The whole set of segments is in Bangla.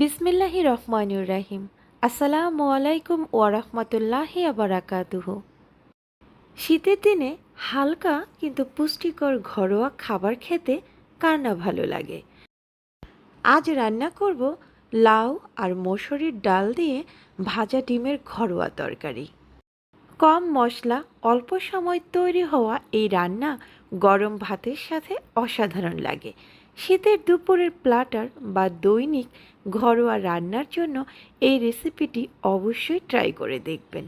বিসমিল্লাহি রহমানুর রাহিম। আসসালামু আলাইকুম ওয়ারহমতুল্লাহি আবরাকাতুহ শীতের দিনে হালকা কিন্তু পুষ্টিকর ঘরোয়া খাবার খেতে কার না ভালো লাগে? আজ রান্না করব লাউ আর মসুরির ডাল দিয়ে ভাজা ডিমের ঘরোয়া তরকারি। কম মশলা, অল্প সময় তৈরি হওয়া এই রান্না গরম ভাতের সাথে অসাধারণ লাগে। শীতের দুপুরের প্লাটার বা দৈনিক ঘরোয়া রান্নার জন্য এই রেসিপিটি অবশ্যই ট্রাই করে দেখবেন।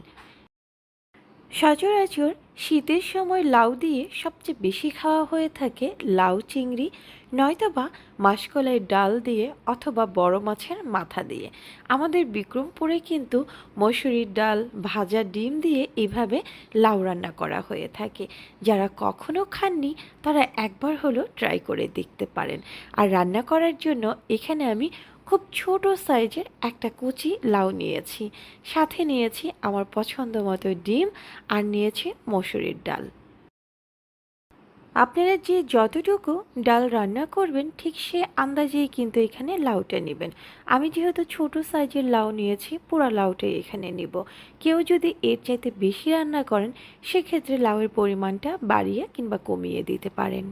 সচরাচর শীতের সময় লাউ দিয়ে সবচেয়ে বেশি খাওয়া হয়ে থাকে লাউ চিংড়ি, নয়তোবা মাসকলাই ডাল দিয়ে অথবা বড় মাছের মাথা দিয়ে। আমাদের বিক্রমপুরে কিন্তু মসুরির ডাল, ভাজা ডিম দিয়ে এভাবে লাউ রান্না করা হয়ে থাকে। যারা কখনো খাননি, তারা একবার হলো ট্রাই করে দেখতে পারেন। আর রান্না করার জন্য এখানে আমি খুব ছোট সাইজের একটা কুচি লাউ নিয়েছি। সাথে নিয়েছি আমার পছন্দ মতো ডিম আর নিয়েছি মসুরির ডাল। আপনারা যে যতটুকু ডাল রান্না করবেন, ঠিক সে আন্দাজেই কিন্তু এখানে লাউটা নেবেন। আমি যেহেতু ছোট সাইজের লাউ নিয়েছি পুরা লাউটাই এখানে নিব। কেউ যদি এর চাইতে বেশি রান্না করেন, সেক্ষেত্রে লাউয়ের পরিমাণটা বাড়িয়ে কিংবা কমিয়ে দিতে পারেন।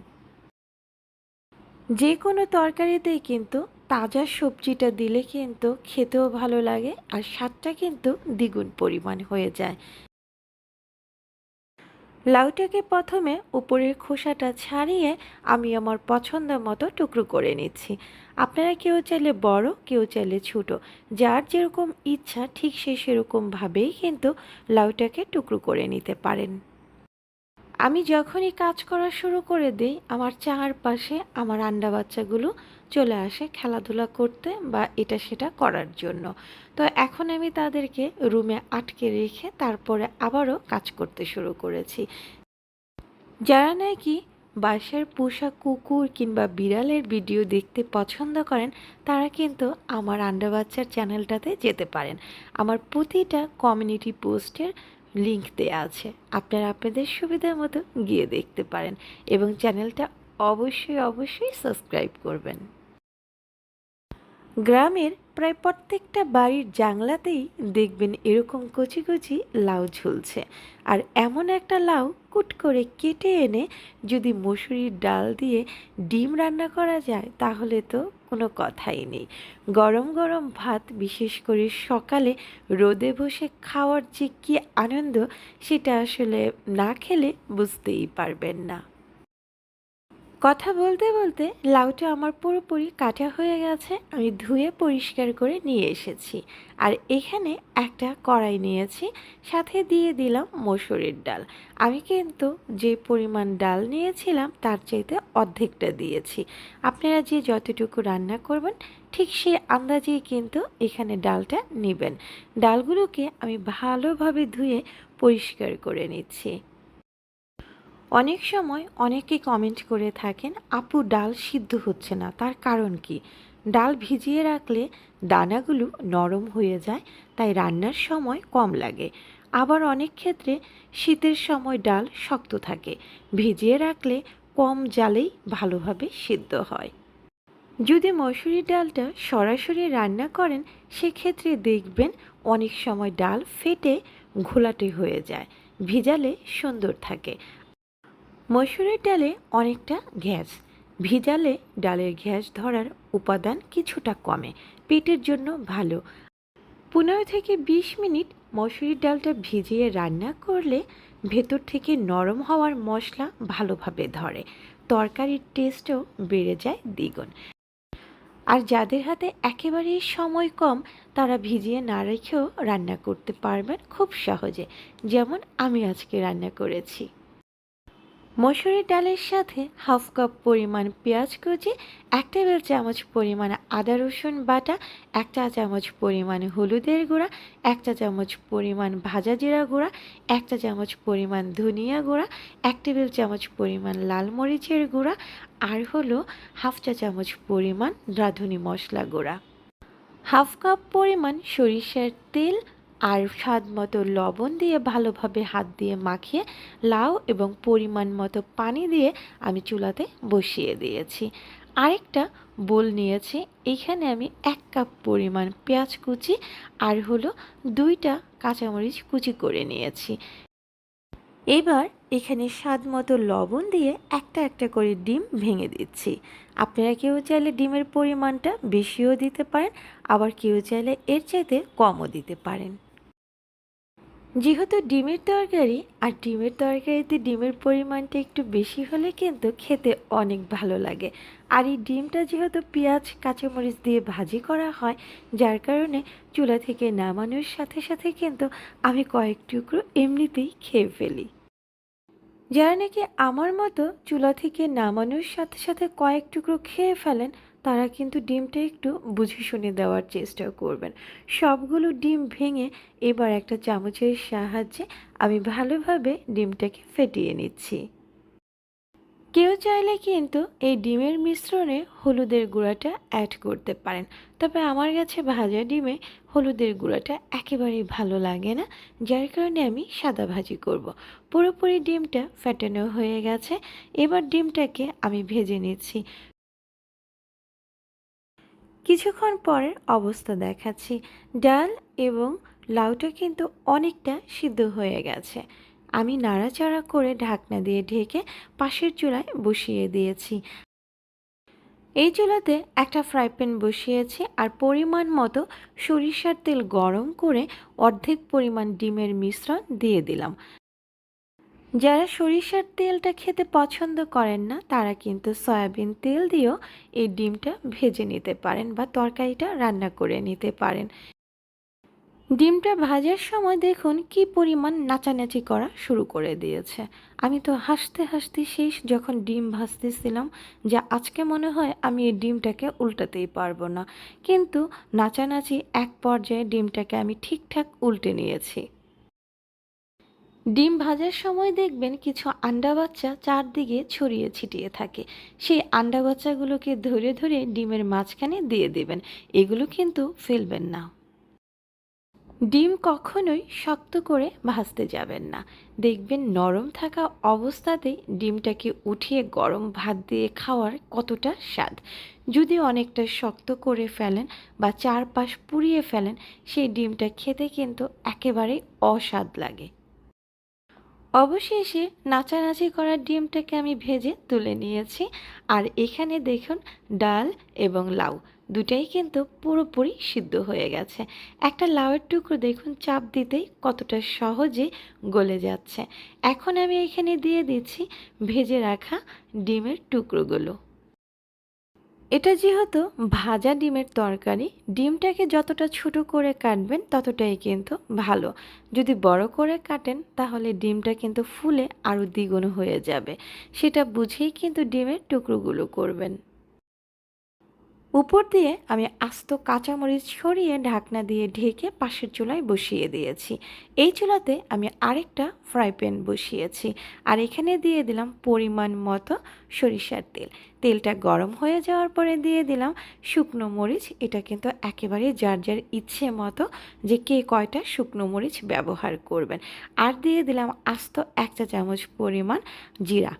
যে কোনো তরকারিতেই কিন্তু তাজা সবজিটা দিলে কিন্তু খেতেও ভালো লাগে আর স্বাদটা কিন্তু দ্বিগুণ পরিমাণ হয়ে যায়। লাউটাকে প্রথমে উপরের খোসাটা ছাড়িয়ে আমি আমার পছন্দ মতো টুকরো করে নিচ্ছি। আপনারা কেউ চাইলে বড়, কেউ চাইলে ছোট, যার যেরকম ইচ্ছা ঠিক সে সেরকমভাবেই কিন্তু লাউটাকে টুকরো করে নিতে পারেন। আমি যখনই কাজ করা শুরু করে দিই, আমার চারপাশে আমার আন্ডা বাচ্চাগুলো চলে আসে খেলাধুলা করতে বা এটা সেটা করার জন্য। তো এখন আমি তাদেরকে রুমে আটকে রেখে তারপরে আবারও কাজ করতে শুরু করেছি। যারা নাকি বাসার পোষা কুকুর কিংবা বিড়ালের ভিডিও দেখতে পছন্দ করেন, তারা কিন্তু আমার আন্ডা বাচ্চার চ্যানেলটাতে যেতে পারেন। আমার প্রতিটা কমিউনিটি পোস্টের লিংক দেওয়া আছে। আপনারা আপনাদের সুবিধা মতো গিয়ে দেখতে পারেন এবং চ্যানেলটা অবশ্যই অবশ্যই সাবস্ক্রাইব করবেন। গ্রামের প্রায় প্রত্যেকটা বাড়ির জাংলাতেই দেখবেন এরকম কচি কচি লাউ ঝুলছে। আর এমন একটা লাউ কুট করে কেটে এনে যদি মসুরির ডাল দিয়ে ডিম রান্না করা যায়, তাহলে তো কোনো কথাই নেই। গরম গরম ভাত, বিশেষ করে সকালে রোদে বসে খাওয়ার যে কী আনন্দ, সেটা আসলে না খেলে বুঝতেই পারবেন না। কথা বলতে বলতে লাউটা আমার পুরোপুরি কাটা হয়ে গেছে। আমি ধুয়ে পরিষ্কার করে নিয়ে এসেছি। আর এখানে একটা কড়াই নিয়েছি, সাথে দিয়ে দিলাম মসুরির ডাল। আমি কিন্তু যে পরিমাণ ডাল নিয়েছিলাম, তার চাইতে অর্ধেকটা দিয়েছি। আপনারা যে যতটুকু রান্না করবেন, ঠিক সে আন্দাজেই কিন্তু এখানে ডালটা নেবেন। ডালগুলোকে আমি ভালোভাবে ধুয়ে পরিষ্কার করে নিচ্ছি। অনেক সময় অনেকে কমেন্ট করে থাকেন, আপু, ডাল সিদ্ধ হচ্ছে না, তার কারণ কি? ডাল ভিজিয়ে রাখলে দানাগুলো নরম হয়ে যায়, তাই রান্নার সময় কম লাগে। আবার অনেক ক্ষেত্রে শীতের সময় ডাল শক্ত থাকে, ভিজিয়ে রাখলে কম জালেই ভালোভাবে সিদ্ধ হয়। যদি মসুরি ডালটা সরাসরি রান্না করেন, সেক্ষেত্রে দেখবেন অনেক সময় ডাল ফেটে ঘোলাটে হয়ে যায়, ভিজালে সুন্দর থাকে। মসুরের ডালে অনেকটা গ্যাস। ভিজালে ডালের গ্যাস ধরার উপাদান কিছুটা কমে। পেটের জন্য ভালো। পনেরো থেকে বিশ মিনিট মসুরির ডালটা ভিজিয়ে রান্না করলে ভেতর থেকে নরম হওয়ার মশলা ভালোভাবে ধরে। তরকারির টেস্টও বেড়ে যায় দ্বিগুণ। আর যাদের হাতে একেবারেই সময় কম, তারা ভিজিয়ে না রেখেও রান্না করতে পারবেন খুব সহজে। যেমন আমি আজকে রান্না করেছি। মসুরির ডালের সাথে হাফ কাপ পরিমাণ পেঁয়াজ কুচি, এক টেবিল চামচ পরিমাণ আদা রসুন বাটা, এক চা চামচ পরিমাণ হলুদের গুঁড়া, এক চা চামচ পরিমাণ ভাজা জিরা গুঁড়া, এক চা চামচ পরিমাণ ধনিয়া গুঁড়া, এক টেবিল চামচ পরিমাণ লাল মরিচের গুঁড়া, আর হলো হাফ চা চামচ পরিমাণ রাঁধুনি মশলা গুঁড়া। হাফ কাপ পরিমাণ সরিষার তেল আর স্বাদ মতো লবণ দিয়ে ভালোভাবে হাত দিয়ে মাখিয়ে লাউ এবং পরিমাণ মতো পানি দিয়ে আমি চুলাতে বসিয়ে দিয়েছি। আরেকটা বোল নিয়েছি। এইখানে আমি এক কাপ পরিমাণ পেঁয়াজ কুচি আর হলো দুইটা কাঁচামরিচ কুচি করে নিয়েছি। এবার এখানে স্বাদ মতো লবণ দিয়ে একটা একটা করে ডিম ভেঙে দিচ্ছি। আপনারা কেউ চাইলে ডিমের পরিমাণটা বেশিও দিতে পারেন, আবার কেউ চাইলে এর চাইতে কমও দিতে পারেন। যেহেতু ডিমের তরকারি আর ডিমের তরকারিতে ডিমের পরিমাণটা একটু বেশি হলে কিন্তু খেতে অনেক ভালো লাগে। আর এই ডিমটা যেহেতু পেঁয়াজ, কাঁচামরিচ দিয়ে ভাজি করা হয়, যার কারণে চুলা থেকে নামানোর সাথে সাথে কিন্তু আমি কয়েক টুকরো এমনিতেই খেয়ে ফেলি। যারা নাকি আমার মতো চুলা থেকে নামানোর সাথে সাথে কয়েক টুকরো খেয়ে ফেলেন তারা কিন্তু ডিমটা একটু বুঝে শুনে দেওয়ার চেষ্টা করবেন। সবগুলো ডিম ভেঙে এবার একটা চামচের সাহায্যে আমি ভালোভাবে ডিমটাকে ফেটিয়ে নিচ্ছি। কেউ চাইলে কিন্তু এই ডিমের মিশ্রণে হলুদের গুঁড়াটা অ্যাড করতে পারেন। তবে আমার কাছে ভাজা ডিমে হলুদের গুঁড়াটা একেবারেই ভালো লাগে না, যার কারণে আমি সাদা ভাজি করব। পুরোপুরি ডিমটা ফ্যাটানো হয়ে গেছে। এবার ডিমটাকে আমি ভেজে নিচ্ছি। কিছুক্ষণ পরের অবস্থা দেখাচ্ছি। ডাল এবং লাউটা কিন্তু অনেকটা সিদ্ধ হয়ে গেছে। আমি নাড়াচাড়া করে ঢাকনা দিয়ে ঢেকে পাশের চুলায় বসিয়ে দিয়েছি। এই চুলাতে একটা ফ্রাই প্যান বসিয়েছি আর পরিমাণ মতো সরিষার তেল গরম করে অর্ধেক পরিমাণ ডিমের মিশ্রণ দিয়ে দিলাম। যারা সরিষার তেলটা খেতে পছন্দ করেন না, তারা কিন্তু সয়াবিন তেল দিয়েও এই ডিমটা ভেজে নিতে পারেন বা তরকারিটা রান্না করে নিতে পারেন। ডিমটা ভাজার সময় দেখুন কি পরিমাণ নাচানাচি করা শুরু করে দিয়েছে। আমি তো হাসতে হাসতে শেষ যখন ডিম ভাজতেছিলাম যে আজকে মনে হয় আমি এই ডিমটাকে উল্টাতেই পারব না। কিন্তু নাচানাচি এক পর্যায়ে ডিমটাকে আমি ঠিকঠাক উল্টে নিয়েছি। ডিম ভাজার সময় দেখবেন কিছু আন্ডা বাচ্চা চারদিকে ছড়িয়ে ছিটিয়ে থাকে। সেই আন্ডা বাচ্চাগুলোকে ধরে ধরে ডিমের মাঝখানে দিয়ে দেবেন। এগুলো কিন্তু ফেলবেন না। ডিম কখনোই শক্ত করে ভাজতে যাবেন না। দেখবেন নরম থাকা অবস্থাতেই ডিমটাকে উঠিয়ে গরম ভাত দিয়ে খাওয়ার কতটা স্বাদ। যদি অনেকটা শক্ত করে ফেলেন বা চারপাশ পুড়িয়ে ফেলেন, সেই ডিমটা খেতে কিন্তু একেবারেই অস্বাদ লাগে। অবশেষে নাচানাচি করার ডিমটাকে আমি ভেজে তুলে নিয়েছি। আর এখানে দেখুন, ডাল এবং লাউ দুটাই কিন্তু পুরোপুরি সিদ্ধ হয়ে গেছে। একটা লাউয়ের টুকরো দেখুন, চাপ দিতেই কতটা সহজে গলে যাচ্ছে। এখন আমি এখানে দিয়ে দিচ্ছি ভেজে রাখা ডিমের টুকরোগুলো। এটা যেহেতু ভাজা ডিমের তরকারি, ডিমটাকে যতটা ছোট করে কাটবেন ততটাই কিন্তু ভালো। যদি বড় করে কাটেন, তাহলে ডিমটা কিন্তু ফুলে আরও দ্বিগুণ হয়ে যাবে। সেটা বুঝেই কিন্তু ডিমের টুকরোগুলো করবেন। উপর দিয়ে আমি আস্ত কাঁচামরিচ সরিয়ে ঢাকনা দিয়ে ঢেকে পাশের চুলায় বসিয়ে দিয়েছি। এই চুলাতে আমি আরেকটা ফ্রাই প্যান বসিয়েছি আর এখানে দিয়ে দিলাম পরিমাণ মতো সরিষার তেল। তেলটা গরম হয়ে যাওয়ার পরে দিয়ে দিলাম শুকনো মরিচ। এটা কিন্তু একেবারে যার যার ইচ্ছে মতো যে কে কয়টা শুকনো মরিচ ব্যবহার করবেন। আর দিয়ে দিলাম আস্ত এক চা চামচ পরিমাণ জিরা।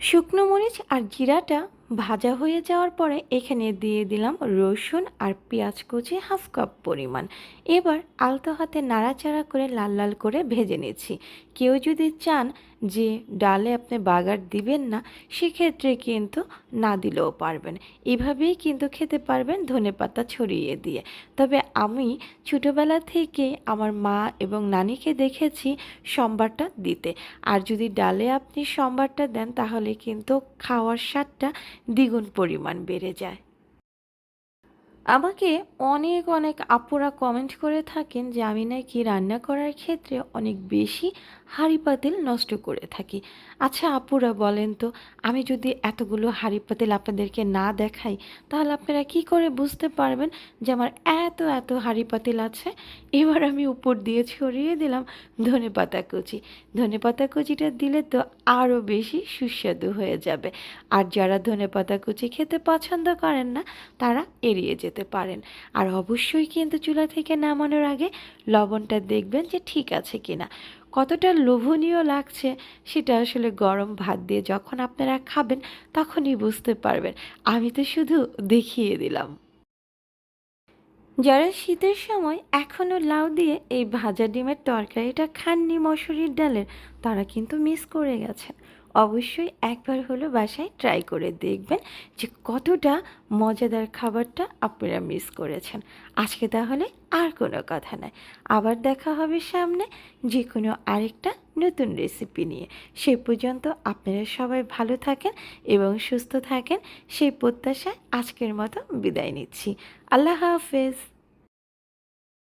শুকনো মরিচ আর জিরাটা ভাজা হয়ে যাওয়ার পরে এখানে দিয়ে দিলাম রসুন আর পেঁয়াজ কুচি হাফ কাপ পরিমাণ। এবার আলতো হাতে নাড়াচাড়া করে লাল লাল করে ভেজে নিচ্ছি। কেউ যদি চান যে ডালে আপনি বাগার দিবেন না, সেক্ষেত্রে কিন্তু না দিলেও পারবেন। এভাবেই কিন্তু খেতে পারবেন ধনে পাতা ছড়িয়ে দিয়ে। তবে আমি ছোটোবেলা থেকে আমার মা এবং নানিকে দেখেছি সম্বারটা দিতে। আর যদি ডালে আপনি সম্বারটা দেন, তাহলে কিন্তু খাওয়ার স্বাদটা দ্বিগুণ পরিমাণ বেড়ে যায়। আমাকে অনেক অনেক আপুরা কমেন্ট করে থাকেন যে আমি নাকি রান্না করার ক্ষেত্রে অনেক বেশি হাঁড়ি পাতিল নষ্ট করে থাকি। আচ্ছা আপুরা বলেন তো, আমি যদি এতগুলো হাঁড়ি পাতিল আপনাদেরকে না দেখাই, তাহলে আপনারা কি করে বুঝতে পারবেন যে আমার এত এত হাঁড়ি পাতিল আছে? এবার আমি উপর দিয়ে ছড়িয়ে দিলাম ধনে পাতা কুচি। ধনে পাতা কুচিটা দিলে তো আরও বেশি সুস্বাদু হয়ে যাবে। আর যারা ধনে পাতা কুচি খেতে পছন্দ করেন না, তারা এড়িয়ে যেতে পারেন। আর অবশ্যই কিন্তু চুলা থেকে নামানোর আগে লবণটা দেখবেন যে ঠিক আছে কিনা। কতটা লোভনীয় লাগছে সেটা আসলে গরম ভাত দিয়ে যখন আপনারা খাবেন তখনই বুঝতে পারবেন। আমি তো শুধু দেখিয়ে দিলাম। যারা শীতের সময় এখনও লাউ দিয়ে এই ভাজা ডিমের তরকারিটা খাননি মসুরির ডালের, তারা কিন্তু মিস করে গেছেন অবশ্যই একবার হলো বাসায় ট্রাই করে দেখবেন যে কতটা মজাদার খাবারটা আপনারা মিস করেছেন। আজকে তাহলে আর কোনো কথা নয়। আবার দেখা হবে সামনে যে কোনো আরেকটা নতুন রেসিপি নিয়ে। সে পর্যন্ত আপনারা সবাই ভালো থাকেন এবং সুস্থ থাকেন। সেই প্রত্যাশায় আজকের মতো বিদায় নিচ্ছি। আল্লাহ হাফেজ।